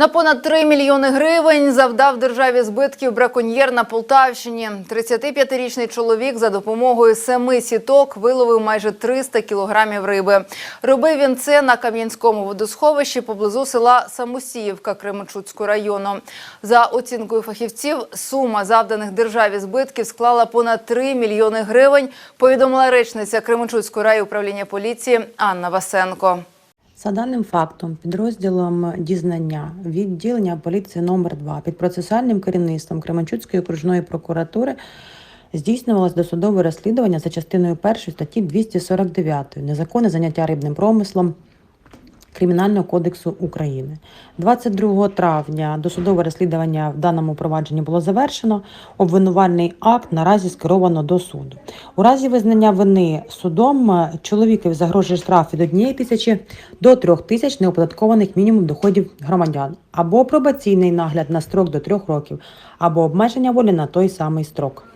На понад 3 мільйони гривень завдав державі збитків браконьєр на Полтавщині. 35-річний чоловік за допомогою семи сіток виловив майже 300 кілограмів риби. Робив він це на Кам'янському водосховищі поблизу села Самосіївка Кременчуцького району. За оцінкою фахівців, сума завданих державі збитків склала понад 3 мільйони гривень, повідомила речниця Кременчуцького райуправління поліції Анна Васенко. За даним фактом, підрозділом дізнання відділення поліції номер 2 під процесуальним керівництвом Кременчуцької окружної прокуратури здійснювалось досудове розслідування за частиною 1 статті 249 незаконне заняття рибним промислом Кримінального кодексу України. 22 травня досудове розслідування в даному провадженні було завершено. Обвинувальний акт наразі скеровано до суду. У разі визнання вини судом е, чоловікові загрожує штраф від 1 тисячі до 3 тисяч неоподаткованих мінімум доходів громадян, або пробаційний нагляд на строк до 3 років, або обмеження волі на той самий строк.